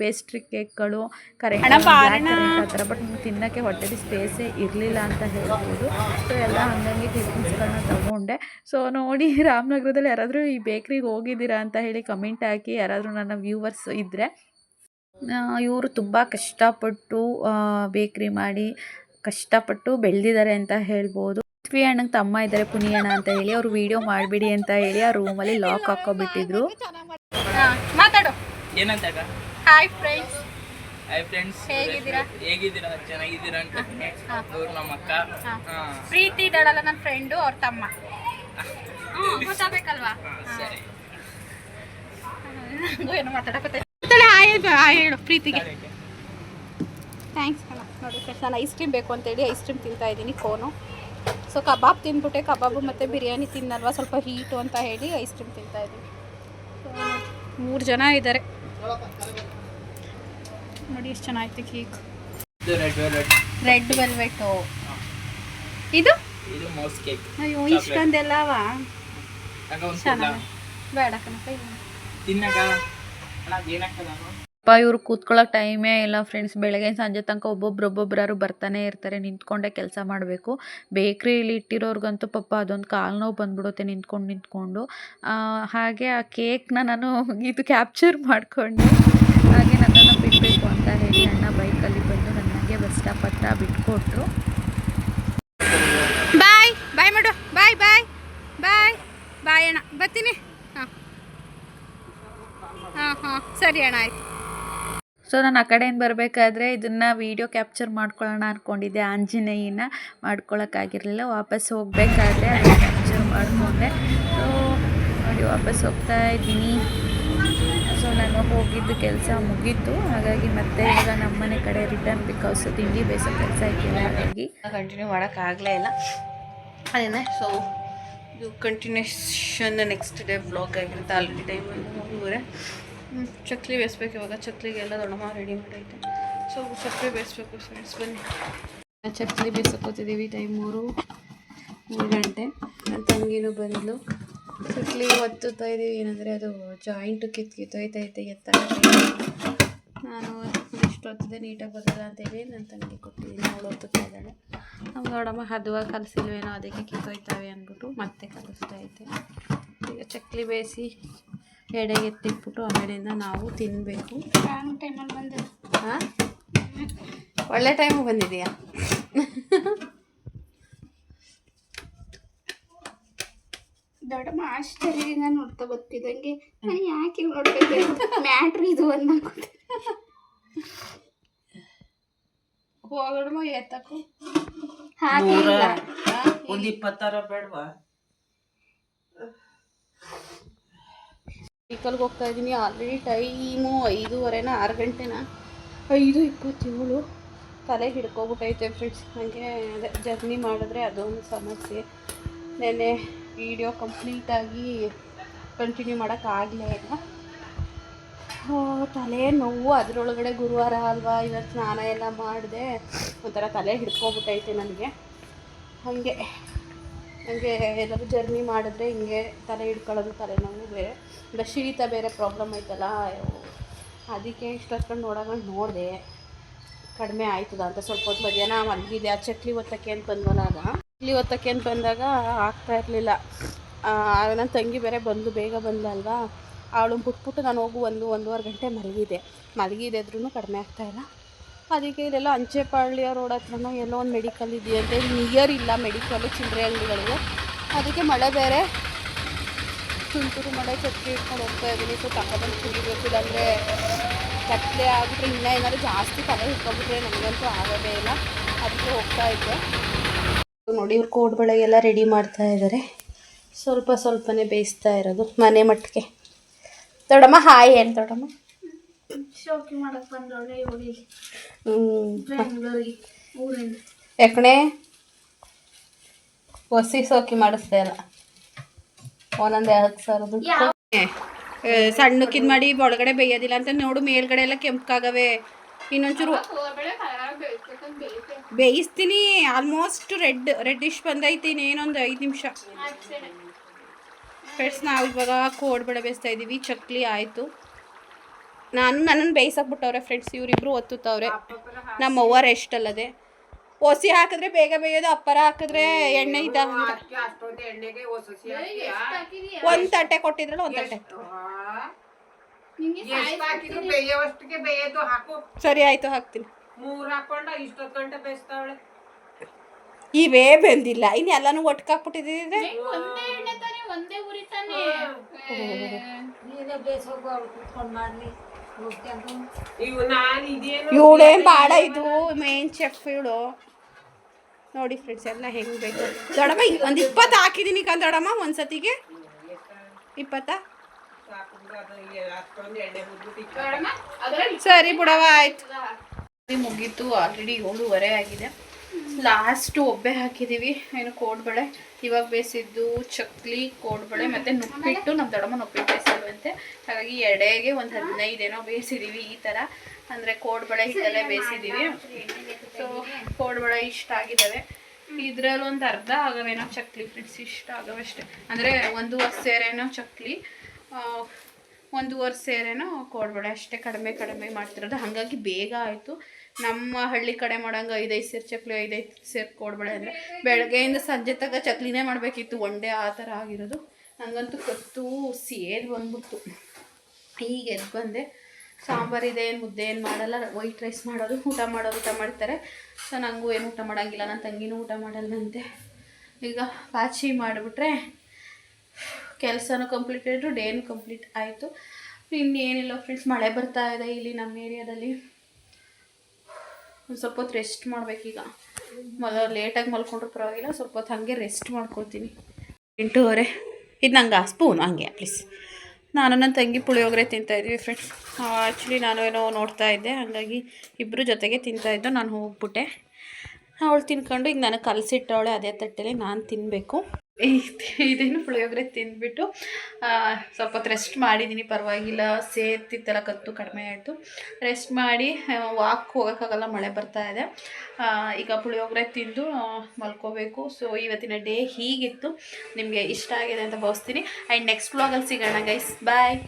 ಪೇಸ್ಟ್ರಿ ಕೇಕ್ಗಳು ಕರೆಂಟ್. ಆ ಥರ. ಬಟ್ ನಂಗೆ ತಿನ್ನೋಕ್ಕೆ ಹೊಟ್ಟೆಲಿ ಸ್ಪೇಸೇ ಇರಲಿಲ್ಲ ಅಂತ ಹೇಳ್ಬೋದು. ಸೊ ಎಲ್ಲ ಹಂಗಾಗಿ ಟಿಫಿನ್ಸ್ಗಳನ್ನ ತಗೊಂಡೆ. ಸೊ ನೋಡಿ ರಾಮನಗರದಲ್ಲಿ ಯಾರಾದರೂ ಈ ಬೇಕ್ರಿಗೆ ಹೋಗಿದ್ದೀರಾ ಅಂತ ಹೇಳಿ ಕಮೆಂಟ್ ಹಾಕಿ ಯಾರಾದರೂ ನನ್ನ ವ್ಯೂವರ್ಸ್ ಇದ್ದರೆ ಇವರು ತುಂಬ ಕಷ್ಟಪಟ್ಟು ಬೇಕ್ರಿ ಮಾಡಿ ಕಷ್ಟಪಟ್ಟು ಬೆಳೆದಿದ್ದಾರೆ ಅಂತ ಹೇಳ್ಬೋದು. ಪೃಥ್ವಿ ಅಣ್ಣಂಗೆ ತಮ್ಮ ಇದ್ದಾರೆ ಪುನಿಯಣ್ಣ ಅಂತ ಹೇಳಿ. ಅವ್ರು ವಿಡಿಯೋ ಮಾಡಿಬಿಡಿ ಅಂತ ಹೇಳಿ ಆ ರೂಮಲ್ಲಿ ಲಾಕ್ ಹಾಕೋಬಿಟ್ಟಿದ್ರು. ಹಾ, ಮಾತಾಡು. ಹಾಯ್ ಫ್ರೆಂಡ್ಸ್ ಹಾಯ್ ಫ್ರೆಂಡ್ಸ್ ಹೇಗಿದ್ದೀರಾ? ಹೇಗಿದ್ದೀರಾ? ಚೆನ್ನಾಗಿದ್ದೀರಾ ಅಂತ. ಅವ್ರು ನಮ್ಮ ಅಕ್ಕ ಪ್ರೀತಿ ಇದ್ದಾಳಲ್ಲ ನನ್ನ ಫ್ರೆಂಡು ಅವ್ರ ತಮ್ಮ. ಗೊತ್ತಾಗಬೇಕಲ್ವಾ? ಸರಿ. ನಂಗೂ ಏನು ಮಾತಾಡಕತ್ತೆ ಹಾಯ್ ಹಾಯ್ ಹೇಳು ಪ್ರೀತಿಗೆ ಥ್ಯಾಂಕ್ಸ್ ಕಣ ನೋಡಿ ಫ್ರೆಂಡ್ಸ್ ನಾನು ಐಸ್ ಕ್ರೀಮ್ ಬೇಕು ಅಂತೇಳಿ ಐಸ್ ಕ್ರೀಮ್ ತಿಂತಾ ಇದ್ದೀನಿ ಕೋನು ಸೊ ಕಬಾಬ್ ತಿಂದ್ಬಿಟ್ಟೆ ಕಬಾಬು ಮತ್ತು ಬಿರಿಯಾನಿ ತಿನ್ನಲ್ವಾ ಸ್ವಲ್ಪ ಹೀಟು ಅಂತ ಹೇಳಿ ಐಸ್ ಕ್ರೀಮ್ ತಿಂತಾ ಇದ್ದೀನಿ ಮೂರು ಜನ ಇದ್ದಾರೆ ನೋಡಿ ಎಷ್ಟು ಚೆನ್ನಾಗಿತ್ತು ಕೇಕ್. ರೆಡ್ ವೆಲ್ವೆಟ್ ಇದು ಅಯ್ಯೋ ಇಷ್ಟೊಂದೆಲ್ಲವಾ ಚೆನ್ನಾಗಿ ಬೇಡ ಕಣಪ್ಪ ತಿನ್ನಕ ಅಪ್ಪ ಇವ್ರು ಕೂತ್ಕೊಳ್ಳೋಕೆ ಟೈಮೇ ಇಲ್ಲ ಫ್ರೆಂಡ್ಸ್ ಬೆಳಗ್ಗೆ ಸಂಜೆ ತನಕ ಒಬ್ಬೊಬ್ರು ಒಬ್ಬೊಬ್ರು ಬರ್ತಾನೆ ಇರ್ತಾರೆ. ನಿಂತ್ಕೊಂಡೇ ಕೆಲಸ ಮಾಡಬೇಕು. ಬೇಕ್ರಿಲಿ ಇಟ್ಟಿರೋರ್ಗಂತೂ ಪಪ್ಪ ಅದೊಂದು ಕಾಲು ನೋವು ಬಂದ್ಬಿಡುತ್ತೆ ನಿಂತ್ಕೊಂಡು ನಿಂತ್ಕೊಂಡು. ಹಾಗೆ ಆ ಕೇಕ್ನ ನಾನು ಇದು ಕ್ಯಾಪ್ಚರ್ ಮಾಡಿಕೊಂಡು. ಹಾಗೆ ನನ್ನನ್ನು ಬಿಡಬೇಕು ಅಂತ ಹೇಳಿ ಅಣ್ಣ ಬೈಕಲ್ಲಿ ಬಂದು ನನಗೆ ಬಸ್ ಸ್ಟಾಪ್ ಹತ್ರ ಬಿಟ್ಕೊಟ್ರು. ಬಾಯ್ ಬಾಯ್ ಮಾಡು. ಬಾಯ್ ಬಾಯ್ ಬಾಯ್ ಬಾಯ್ ಅಣ್ಣ. ಬರ್ತೀನಿ. ಹಾಂ ಹಾಂ ಸರಿ ಅಣ್ಣ ಆಯ್ತು. ಸೊ ನಾನು ಆ ಕಡೆಯಿಂದ ಬರಬೇಕಾದ್ರೆ ಇದನ್ನು ವೀಡಿಯೋ ಕ್ಯಾಪ್ಚರ್ ಮಾಡ್ಕೊಳ್ಳೋಣ ಅಂದ್ಕೊಂಡಿದ್ದೆ ಆಂಜನೇಯನ ಮಾಡ್ಕೊಳ್ಳೋಕ್ಕಾಗಿರಲಿಲ್ಲ ವಾಪಸ್ ಹೋಗಬೇಕಾದ್ರೆ ಅದನ್ನು ಕ್ಯಾಪ್ಚರ್ ಮಾಡಿಕೊಂಡೆ. ಸೊ ನೋಡಿ ವಾಪಸ್ ಹೋಗ್ತಾ ಇದ್ದೀನಿ. ಸೊ ನಾನು ಹೋಗಿದ್ದು ಕೆಲಸ ಮುಗೀತು. ಹಾಗಾಗಿ ಮತ್ತೆ ಈಗ ನಮ್ಮನೆ ಕಡೆ ರಿಟರ್ನ್ ಬಿಕಾಸ್ ತಿಂಡಿ ಬೇಸೋ ಕೆಲಸ ಇದೆಯಲ್ಲ ಹಾಗಾಗಿ ಕಂಟಿನ್ಯೂ ಮಾಡೋಕ್ಕಾಗಲೇ ಇಲ್ಲ. ಅದೇನೆ ಸೊ ಇದು ಕಂಟಿನ್ಯೂಷನ್ ನೆಕ್ಸ್ಟ್ ಡೇ ಬ್ಲಾಗ್ ಆಗಿರುತ್ತೆ. ಆಲ್ರೆಡಿ ಟೈಮ್ ಹ್ಮ್, ಚಕ್ಲಿ ಬೇಯಿಸ್ಬೇಕು ಇವಾಗ. ಚಕ್ಲಿಗೆಲ್ಲ ದೊಡ್ಡಮ್ಮ ರೆಡಿ ಮಾಡೈತೆ. ಸೊ ಚಕ್ಲಿ ಬೇಯಿಸ್ಬೇಕು ಫ್ರೆಂಡ್ಸ್ ಬನ್ನಿ. ಚಕ್ಲಿ ಬೇಯಿಸ್ಕೋತಿದ್ದೀವಿ ಟೈಮ್ ಮೂರು ಮೂರು ಗಂಟೆ. ನನ್ನ ತಂಗಿನು ಬಂದಳು ಚಕ್ಲಿ ಒತ್ತುತ್ತಾ ಇದ್ದೀವಿ ಏನಂದರೆ ಅದು ಜಾಯಿಂಟು ಕಿತ್ಕಿತ್ತೋಯ್ತೈತೆ ಎತ್ತ ನಾನು ಎಷ್ಟು ಹೊತ್ತಿದೆ ನೀಟಾಗಿ ಬರಲ್ಲ ಅಂತೇಳಿ ನನ್ನ ತಂಗಿ ಕೊಟ್ಟಿದ್ದೀನಿ ಅವಳು ಒತ್ತುತ್ತಾ ಇದ್ದಾಳೆ. ನಮ್ಮ ದೊಡ್ಡಮ್ಮ ಹದುವಾಗಿ ಕಲಸಿಲ್ವೇನೋ ಅದಕ್ಕೆ ಕಿತ್ತೋಯ್ತಾವೆ ಅಂದ್ಬಿಟ್ಟು ಮತ್ತೆ ಕಲಿಸ್ತಾ ಐತೆ ಈಗ ಚಕ್ಲಿ ಬೇಯಿಸಿ ಎಡೆಗೆ ಎತ್ತಿಟ್ಬಿಟ್ಟು ಆಮೇಲಿಂದ ನಾವು ತಿನ್ನಬೇಕು ಟೈಮಲ್ಲಿ ಬಂದೆ ಹಾಂ ಒಳ್ಳೆ ಟೈಮಿಗೆ ಬಂದಿದೆಯಾ ದೊಡ್ಡಮ್ಮ ಆಶ್ಚರ್ಯದಿಂದ ನೋಡ್ತಾ ಬರ್ತಿದ್ದಂಗೆ ನಾನು ಯಾಕೆ ನೋಡ್ಬೇಕು? ಮ್ಯಾಟ್ರ್ ಇದು ಅನ್ನ ಹೋಗಡಮ್ಮ ಎತ್ತಕ್ಕೂ? ಹಾಗೆ ಇಲ್ಲ. ಒಂದ್ ಇಪ್ಪತ್ತಾರ ಬೇಡವಾ? ವೆಹಿಕಲ್ಗೆ ಹೋಗ್ತಾ ಇದ್ದೀನಿ ಆಲ್ರೆಡಿ ಟೈಮು ಐದೂವರೆನ ಆರು ಗಂಟೆನ? ಐದು ಇಪ್ಪತ್ತೇಳು. ತಲೆ ಹಿಡ್ಕೊಬಿಟ್ಟೈತೆ ಫ್ರೆಂಡ್ಸ್ ನನಗೆ ಅದೇ ಜರ್ನಿ ಮಾಡಿದ್ರೆ ಅದೊಂದು ಸಮಸ್ಯೆ. ನೆನ್ನೆ ವಿಡಿಯೋ ಕಂಪ್ಲೀಟಾಗಿ ಕಂಟಿನ್ಯೂ ಮಾಡೋಕ್ಕಾಗಲೇ ಇಲ್ಲ. ತಲೆ ನೋವು, ಅದರೊಳಗಡೆ ಗುರುವಾರ ಅಲ್ವಾ? ಇವತ್ತು ಸ್ನಾನ ಎಲ್ಲ ಮಾಡಿದೆ. ಒಂಥರ ತಲೆ ಹಿಡ್ಕೊಬಿಟ್ಟೈತೆ ನನಗೆ. ಹಾಗೆ ನನಗೆ ಎಲ್ಲರೂ ಜರ್ನಿ ಮಾಡಿದ್ರೆ ಹಿಂಗೆ ತಲೆ ಹಿಡ್ಕೊಳ್ಳೋದು ತಲೆನೋವು ಬೇರೆ. ಇಲ್ಲ ಶೀತ ಬೇರೆ ಪ್ರಾಬ್ಲಮ್ ಐತಲ್ಲ. ಅದಕ್ಕೆ ಇಷ್ಟೊತ್ಕೊಂಡು ನೋಡೋಕೊಂಡು ನೋಡಿದೆ. ಕಡಿಮೆ ಆಯ್ತದ ಅಂತ ಸ್ವಲ್ಪ ಹೊತ್ತು ಮಧ್ಯಾಹ್ನ ಮಲಗಿದೆ ಆ ಚಕ್ಲಿ ಒತ್ತಕ್ಕೆ ಅಂತ ಬಂದ್ವಲ್ಲಾಗ ಚಕ್ಲಿ ಒತ್ತಕ್ಕೆ ಅಂತ ಬಂದಾಗ ಆಗ್ತಾ ಇರಲಿಲ್ಲ. ನನ್ನ ತಂಗಿ ಬೇರೆ ಬಂದು ಬೇಗ ಬಂದಲ್ವಾ ಅವಳು ಬಿಟ್ಬಿಟ್ಟು ನಾನು ಹೋಗು ಒಂದು ಒಂದೂವರೆ ಗಂಟೆ ಮಲಗಿದೆ. ಮಲಗಿದೆ ಇದ್ರೂ ಕಡಿಮೆ ಆಗ್ತಾ ಇಲ್ಲ. ಅದಕ್ಕೆ ಇಲ್ಲೆಲ್ಲ ಅಂಚೆಪಾಳ್ಯ ರೋಡ್ ಹತ್ರನೋ ಎಲ್ಲೋ ಒಂದು ಮೆಡಿಕಲ್ ಇದೆಯಂತೆ ನಿಯರ್ ಇಲ್ಲ ಮೆಡಿಕಲ್ಲು ಚಿಲ್ಲರೆ ಅಂಗಡಿಗಳಿಗೆ ಅದಕ್ಕೆ ಮಳೆ ಬೇರೆ. ತುಂತುರು ಮಳೆ ಚಟ್ಟಿ ಇಟ್ಕೊಂಡು ಹೋಗ್ತಾ ಇದ್ದೀನಿ. ಸೊ ತಗೊಬಂದು ಕುಡಿಬೇಕು. ಇಲ್ಲಾಂದರೆ ಕತ್ಲೆ ಆಗಿಬಿಟ್ರೆ ಇನ್ನೂ ಏನಾದರೂ ಜಾಸ್ತಿ ತಲೆ ಇಟ್ಕೊಂಡ್ಬಿಟ್ರೆ ನನಗಂತೂ ಆಗೋದೇ ಇಲ್ಲ. ಅದಕ್ಕೆ ಹೋಗ್ತಾ ಇದ್ದೆ. ನೋಡಿ ಇವ್ರು ಕೋಡ್ಬಳೆ ಎಲ್ಲ ರೆಡಿ ಮಾಡ್ತಾ ಇದ್ದಾರೆ ಸ್ವಲ್ಪ ಸ್ವಲ್ಪನೇ ಬೇಯಿಸ್ತಾ ಇರೋದು ಮನೆ ಮಟ್ಟಿಗೆ. ದೊಡ್ಡಮ್ಮ ಹಾಯ್ ಏನು ದೊಡ್ಡಮ್ಮ. ಶೋಕಿ ಮಾಡಕ್ ಬಂದವಳೆ ಇವಳಿಗೆ ಹ್ಞೂ ಬೆಂಗಳೂರಿಗೆ ಊರಿಂದ. ಯಾಕಣೆ? ಹೊಸಿ ಸೋಕಿ ಮಾಡಿಸ್ತಾ ಇಲ್ಲ ಒಂದೊಂದು ಎರಡು ಸಾವಿರ ದುಡ್ಡು ಸಣ್ಣಕ್ಕಿದ್ ಮಾಡಿ ಒಳಗಡೆ ಬೇಯೋದಿಲ್ಲ ಅಂತ ನೋಡು ಮೇಲ್ಗಡೆ ಎಲ್ಲ ಕೆಂಪಗಾಗವೆ. ಇನ್ನೊಂಚೂರು ಬೇಯಿಸ್ತೀನಿ. ಆಲ್ಮೋಸ್ಟ್ ರೆಡ್ ರೆಡ್ಡಿಶ್ ಬಂದೈತಿ ಇನ್ನೇನೊಂದು ಐದು ನಿಮಿಷ. ಫ್ರೆಂಡ್ಸ್ ನಾವು ಇವಾಗ ಬಡ ಬೇಯಿಸ್ತಾ ಇದ್ದೀವಿ ಚಕ್ಲಿ ಆಯಿತು. ನಾನು ನನ್ನನ್ನು ಬೇಯಿಸಾಕ್ಬಿಟ್ಟವ್ರೆ ಫ್ರೆಂಡ್ಸ್ ಇವರಿಬ್ರು ಒತ್ತುತ್ತವ್ರೆ. ನಮ್ಮ ಅವ್ವ ರೆಸ್ಟ್ ಅಲ್ಲದೆ ಒಸಿ ಹಾಕಿದ್ರೆ ಬೇಗ ಬೇಯೋದು ಅಪ್ಪರ ಹಾಕಿದ್ರೆ ಎಣ್ಣೆ ಇದ್ದ ಒಂದು ತಟ್ಟೆ ಕೊಟ್ಟಿದ್ರಲ್ಲ ಒಂದು ತಟ್ಟೆ. ಸರಿ ಆಯಿತು ಹಾಕ್ತೀನಿ. ಮೂರ್ ಹಾಕೊಂಡ ಇಷ್ಟೊತ್ತು ಗಂಟೆ ಬೇಯಿಸ್ತಾವಳೆ. ಇವೇ ಬೆಂದಿಲ್ಲ. ಇನ್ನು ಎಲ್ಲಾನು ಒಟ್ಟಿಗೆ ಇವಳೇನ್ ಬಾಡ ಇದು ಮೇನ್ ಚೆಫ್ ಇವಳು. ನೋಡಿ ಫ್ರೆಂಡ್ಸ್ ಎಲ್ಲ ಹೆಂಗ್ ಬೇಕು. ದೊಡಮ್ಮ ಒಂದು ಇಪ್ಪತ್ತು ಹಾಕಿದೀನಿ ಕಣ್ ದೊಡಮ್ಮ ಒಂದ್ಸತಿಗೆ. ಇಪ್ಪತ್ತ? ಸರಿ ಬಿಡವ ಆಯ್ತು. ಮುಗೀತು ಆಲ್ರೆಡಿ ಏಳುವರೆ ಆಗಿದೆ. ಲಾಸ್ಟ್ ಒಬ್ಬೆ ಹಾಕಿದ್ದೀವಿ ಏನು ಕೋಡ್ಬಳೆ ಇವಾಗ ಬೇಯಿಸಿದ್ದು ಚಕ್ಲಿ ಕೋಡ್ಬಳೆ ಮತ್ತು ನುಪ್ಪಿಟ್ಟು. ನಮ್ಮ ದೊಡ್ಡಮ್ಮ ನುಪ್ಪಿಟ್ಟು ಬೇಯಿಸಿದ್ವಂತೆ ಹಾಗಾಗಿ ಎಡೆಗೆ ಒಂದು ಹದಿನೈದೇನೋ ಬೇಯಿಸಿದ್ದೀವಿ ಈ ಥರ ಅಂದರೆ ಕೋಡ್ಬಳೆ ಹಿಟ್ಟಲ್ಲೇ ಬೇಯಿಸಿದ್ದೀವಿ ಸೊ ಕೋಡ್ಬಳೆ ಇಷ್ಟ ಆಗಿದ್ದಾವೆ. ಇದ್ರಲ್ಲಿ ಒಂದು ಅರ್ಧ ಆಗವೇನೋ ಚಕ್ಲಿ ಫ್ರೆಂಡ್ಸ್ ಇಷ್ಟ ಆಗವಷ್ಟೇ ಅಂದರೆ ಒಂದು ಸೇರೇನೋ ಚಕ್ಲಿ. ಒಂದೂವರೆ ಸೇರೇನೋ ಕೊಡ್ಬೇಡ, ಅಷ್ಟೇ ಕಡಿಮೆ ಕಡಿಮೆ ಮಾಡ್ತಿರೋದು. ಹಾಗಾಗಿ ಬೇಗ ಆಯಿತು. ನಮ್ಮ ಹಳ್ಳಿ ಕಡೆ ಮಾಡೋಂಗೆ ಐದೈದು ಸೇರು ಚಕ್ಲಿ, ಐದೈದು ಸೇರು ಕೊಡ್ಬೇಡ ಅಂದರೆ ಬೆಳಗ್ಗೆಯಿಂದ ಸಂಜೆ ತಗ ಚಕ್ಲಿನೇ ಮಾಡಬೇಕಿತ್ತು. ಡೇ ಆ ಥರ ಆಗಿರೋದು. ನನಗಂತೂ ಕತ್ತು ಸೇದು ಬಂದ್ಬಿಡ್ತು. ಈಗ ಎದ್ದು ಬಂದೆ. ಸಾಂಬಾರು ಇದೆ, ಏನು ಮುದ್ದೆ ಏನು ಮಾಡಲ್ಲ. ವೈಟ್ ರೈಸ್ ಮಾಡೋದು, ಊಟ ಮಾಡೋರು ಊಟ ಮಾಡ್ತಾರೆ. ಸೊ ನನಗೂ ಏನು ಊಟ ಮಾಡೋಂಗಿಲ್ಲ. ನನ್ನ ತಂಗಿನೂ ಊಟ ಮಾಡಲ್ಲಂತೆ ಈಗ ಪಾಚಿ ಮಾಡಿಬಿಟ್ರೆ ಕೆಲಸನೂ ಕಂಪ್ಲೀಟ್ ಆಯಿತು ಡೇನು ಕಂಪ್ಲೀಟ್ ಆಯಿತು. ಇನ್ನೇನಿಲ್ಲ ಫ್ರೆಂಡ್ಸ್ ಮಳೆ ಬರ್ತಾ ಇದೆ ಇಲ್ಲಿ ನಮ್ಮ ಏರಿಯಾದಲ್ಲಿ. ಒಂದು ಸ್ವಲ್ಪ ಹೊತ್ತು ರೆಸ್ಟ್ ಮಾಡಬೇಕೀಗ. ಮಲ ಲೇಟಾಗಿ ಮಲ್ಕೊಂಡ್ರು ಪರವಾಗಿಲ್ಲ, ಸ್ವಲ್ಪ ಹೊತ್ತು ಹಾಗೆ ರೆಸ್ಟ್ ಮಾಡ್ಕೊತೀನಿ ಎಂಟೂವರೆ. ಇದು ನಂಗೆ ಆ ಸ್ಪೂನ್ ಹಂಗೆ ಪ್ಲೀಸ್ ನಾನು ನನ್ನ ತಂಗಿ ಪುಳಿಯೋಗರೆ ತಿಂತಾಯಿದ್ವಿ ಫ್ರೆಂಡ್ಸ್ ಆ್ಯಕ್ಚುಲಿ ನಾನು ಏನೋ ನೋಡ್ತಾ ಇದ್ದೆ, ಹಾಗಾಗಿ ಇಬ್ಬರು ಜೊತೆಗೆ ತಿಂತಾಯಿದ್ದು ನಾನು ಹೋಗ್ಬಿಟ್ಟೆ. ಅವಳು ತಿನ್ಕೊಂಡು, ಈಗ ನನಗೆ ಕಲಸಿಟ್ಟವಳೆ ಅದೇ ತಟ್ಟೆಲಿ, ನಾನು ತಿನ್ನಬೇಕು ಇದೇನು ಪುಳಿಯೋಗರೆ ತಿಂದ್ಬಿಟ್ಟು ಸ್ವಲ್ಪ ಹೊತ್ತು ರೆಸ್ಟ್ ಮಾಡಿದ್ದೀನಿ ಪರವಾಗಿಲ್ಲ ಸೇತಿತ್ತಲ್ಲ ಕತ್ತು ಕಡಿಮೆ ಆಯಿತು. ರೆಸ್ಟ್ ಮಾಡಿ ವಾಕ್ ಹೋಗೋಕ್ಕಾಗಲ್ಲ, ಮಳೆ ಬರ್ತಾ ಇದೆ. ಈಗ ಪುಳಿಯೋಗರೆ ತಿಂದು ಮಲ್ಕೋಬೇಕು. ಸೊ ಇವತ್ತಿನ ಡೇ ಹೀಗಿತ್ತು. ನಿಮಗೆ ಇಷ್ಟ ಆಗಿದೆ ಅಂತ ಭಾವಿಸ್ತೀನಿ. ಆ್ಯಂಡ್ ನೆಕ್ಸ್ಟ್ ವ್ಲಾಗಲ್ಲಿ ಸಿಗೋಣ ಗೈಸ್ ಬಾಯ್